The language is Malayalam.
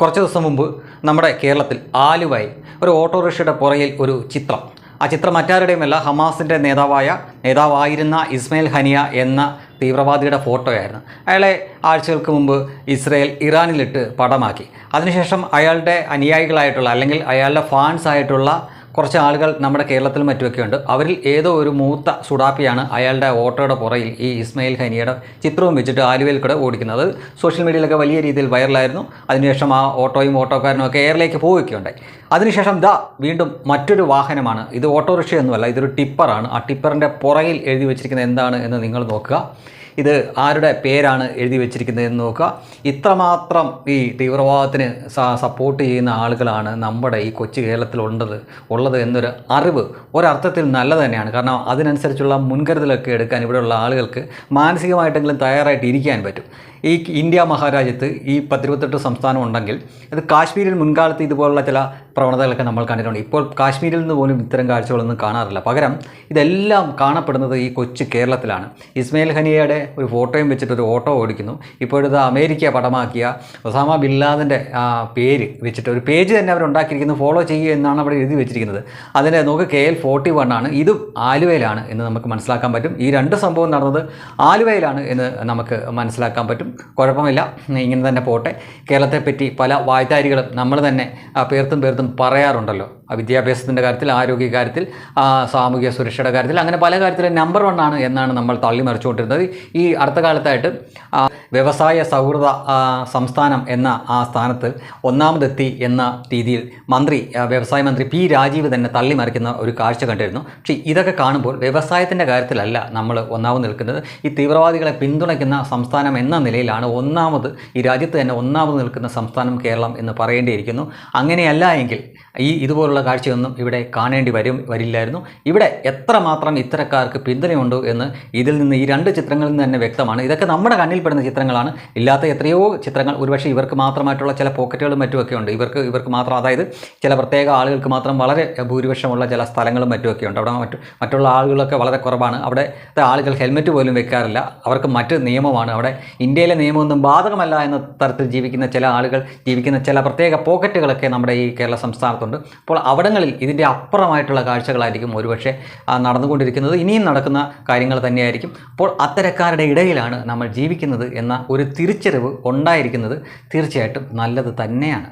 കുറച്ച് ദിവസം മുമ്പ് നമ്മുടെ കേരളത്തിൽ ആലുവയിൽ ഒരു ഓട്ടോറിക്ഷയുടെ പുറയിൽ ഒരു ചിത്രം. ആ ചിത്രം മറ്റാരുടെയുമല്ല ഹമാസിന്റെ നേതാവായ നേതാവായിരുന്ന ഇസ്മയിൽ ഹനിയ എന്ന തീവ്രവാദിയുടെ ഫോട്ടോയായിരുന്നു. അയാളെ ആഴ്ചകൾക്ക് മുമ്പ് ഇസ്രയേൽ ഇറാനിലിട്ട് പടമാക്കി. അതിനുശേഷം അയാളുടെ അനുയായികളായിട്ടുള്ള അല്ലെങ്കിൽ അയാളുടെ ഫാൻസ് ആയിട്ടുള്ള കുറച്ച് ആളുകൾ നമ്മുടെ കേരളത്തിലും മറ്റുമൊക്കെ ഉണ്ട്. അവരിൽ ഏതോ ഒരു മൂത്ത സുഡാപ്പിയാണ് അയാളുടെ ഓട്ടോയുടെ പുറയിൽ ഈ ഇസ്മയിൽ ഹനിയുടെ ചിത്രവും വെച്ചിട്ട് ആലുവയിൽ കൂടെ ഓടിക്കുന്നത്. സോഷ്യൽ മീഡിയയിലൊക്കെ വലിയ രീതിയിൽ വൈറലായിരുന്നു. അതിനുശേഷം ആ ഓട്ടോയും ഓട്ടോക്കാരനും ഒക്കെ എയറിലേക്ക് പോവുകയുണ്ടായി അതിനുശേഷം ദാ വീണ്ടും മറ്റൊരു വാഹനമാണ്. ഇത് ഓട്ടോറിക്ഷയൊന്നുമല്ല ഇതൊരു ടിപ്പറാണ്. ആ ടിപ്പറിന്റെ പുറയിൽ എഴുതി വെച്ചിരിക്കുന്നത് എന്താണ് എന്ന് നിങ്ങൾ നോക്കുക. ഇത് ആരുടെ പേരാണ് എഴുതി വെച്ചിരിക്കുന്നത് എന്ന് നോക്കുക. ഇത്രമാത്രം ഈ തീവ്രവാദത്തിന് സപ്പോർട്ട് ചെയ്യുന്ന ആളുകളാണ് നമ്മുടെ ഈ കൊച്ചു കേരളത്തിലുണ്ടത് ഉള്ളത് എന്നൊരു അറിവ് ഒരർത്ഥത്തിൽ നല്ലത് തന്നെയാണ്. കാരണം അതിനനുസരിച്ചുള്ള മുൻകരുതലൊക്കെ എടുക്കാൻ ഇവിടെയുള്ള ആളുകൾക്ക് മാനസികമായിട്ടെങ്കിലും തയ്യാറായിട്ട് ഇരിക്കാൻ പറ്റും. ഈ ഇന്ത്യ മഹാരാജ്യത്ത് ഈ പത്തിരുപത്തെട്ട് സംസ്ഥാനം ഉണ്ടെങ്കിൽ ഇത് കാശ്മീരിൽ മുൻകാലത്ത് ഇതുപോലുള്ള ചില പ്രവണതകളൊക്കെ നമ്മൾ കണ്ടിട്ടുണ്ട്. ഇപ്പോൾ കാശ്മീരിൽ നിന്ന് പോലും ഇത്തരം കാഴ്ചകളൊന്നും കാണാറില്ല. പകരം ഇതെല്ലാം കാണപ്പെടുന്നത് ഈ കൊച്ചു കേരളത്തിലാണ്. ഇസ്മയിൽ ഹനിയയുടെ ഒരു ഫോട്ടോയും വെച്ചിട്ട് ഒരു ഓട്ടോ ഓടിക്കുന്നു. ഇപ്പോഴത് അമേരിക്ക പടമാക്കിയ ഒസാമ ബിൻ ലാദന്റെ ആ, പേര് വെച്ചിട്ട് ഒരു പേജ് തന്നെ അവർ ഉണ്ടാക്കിയിരിക്കുന്നു. ഫോളോ ചെയ്യുക എന്നാണ് അവിടെ എഴുതി വെച്ചിരിക്കുന്നത്. അതിന്റെ നോക്ക് കെ എൽ ഫോർട്ടി വൺ ആണ്. ഇതും ആലുവയിലാണ് എന്ന് നമുക്ക് മനസ്സിലാക്കാൻ പറ്റും. ഈ രണ്ട് സംഭവം നടന്നത് ആലുവയിലാണ് എന്ന് നമുക്ക് മനസ്സിലാക്കാൻ പറ്റും. കുഴപ്പമില്ല. ഇങ്ങനെ തന്നെ പോട്ടെ. കേരളത്തെപ്പറ്റി പല വായ്ത്താരികളും നമ്മൾ തന്നെ പേർത്തും പേർത്തും പേർത്തും പറയാറുണ്ടല്ലോ. വിദ്യാഭ്യാസത്തിന്റെ കാര്യത്തിൽ ആരോഗ്യ കാര്യത്തിൽ ആ, സാമൂഹിക സുരക്ഷയുടെ കാര്യത്തിൽ അങ്ങനെ പല കാര്യത്തിലും നമ്പർ വൺ ആണ് എന്നാണ് നമ്മൾ തള്ളി മറിച്ചുകൊണ്ടിരുന്നത്. ഈ അടുത്ത കാലത്തായിട്ട് വ്യവസായ സൗഹൃദ സംസ്ഥാനം എന്ന ആ സ്ഥാനത്ത് ഒന്നാമതെത്തി എന്ന രീതിയിൽ മന്ത്രി വ്യവസായ മന്ത്രി പി രാജീവ് തന്നെ തള്ളി മറിക്കുന്ന ഒരു കാഴ്ച കണ്ടിരുന്നു. പക്ഷേ ഇതൊക്കെ കാണുമ്പോൾ വ്യവസായത്തിന്റെ കാര്യത്തിലല്ല നമ്മൾ ഒന്നാമത് നിൽക്കുന്നത്. ഈ തീവ്രവാദികളെ പിന്തുണയ്ക്കുന്ന സംസ്ഥാനം എന്ന നിലയിലാണ് ഒന്നാമത് ഈ രാജ്യത്ത് തന്നെ ഒന്നാമത് നിൽക്കുന്ന സംസ്ഥാനം കേരളം എന്ന് പറയേണ്ടിയിരിക്കുന്നു. അങ്ങനെയല്ല എങ്കിൽ ഈ ഇതുപോലുള്ള കാഴ്ചയൊന്നും ഇവിടെ കാണേണ്ടി വരും വരില്ലായിരുന്നു. ഇവിടെ എത്രമാത്രം ഇത്തരക്കാർക്ക് പിന്തുണയുണ്ടോ എന്ന് ഇതിൽ നിന്ന് ഈ രണ്ട് ചിത്രങ്ങളിൽ നിന്ന് തന്നെ വ്യക്തമാണ്. ഇതൊക്കെ നമ്മുടെ കണ്ണിൽപ്പെടുന്ന ചിത്രങ്ങളാണ്. ഇല്ലാത്ത എത്രയോ ചിത്രങ്ങൾ ഒരുപക്ഷെ ഇവർക്ക് മാത്രമായിട്ടുള്ള ചില പോക്കറ്റുകളും മറ്റുമൊക്കെ ഉണ്ട്. ഇവർക്ക് ഇവർക്ക് മാത്രം അതായത് ചില പ്രത്യേക ആളുകൾക്ക് മാത്രം വളരെ ഭൂരിപക്ഷമുള്ള ചില സ്ഥലങ്ങളും മറ്റുമൊക്കെ ഉണ്ട്. അവിടെ മറ്റു മറ്റുള്ള ആളുകളൊക്കെ വളരെ കുറവാണ്. അവിടെ ആളുകൾ ഹെൽമെറ്റ് പോലും വെക്കാറില്ല. അവർക്ക് മറ്റ് നിയമമാണ്. അവിടെ ഇന്ത്യയിലെ നിയമമൊന്നും ബാധകമല്ല എന്ന തരത്തിൽ ജീവിക്കുന്ന ചില ആളുകൾ ജീവിക്കുന്ന ചില പ്രത്യേക പോക്കറ്റുകളൊക്കെ നമ്മുടെ ഈ കേരള സംസ്ഥാനത്തുണ്ട്. അപ്പോൾ അവിടങ്ങളിൽ ഇതിന്റെ അപ്പുറമായിട്ടുള്ള കാഴ്ചകളായിരിക്കും ഒരുപക്ഷെ നടന്നുകൊണ്ടിരിക്കുന്നത്. ഇനിയും നടക്കുന്ന കാര്യങ്ങൾ തന്നെയായിരിക്കും. അപ്പോൾ അത്തരക്കാരുടെ ഇടയിലാണ് നമ്മൾ ജീവിക്കുന്നത് എന്ന ഒരു തിരിച്ചറിവ് ഉണ്ടായിരിക്കുന്നത്. തീർച്ചയായിട്ടും നല്ലത് തന്നെയാണ്.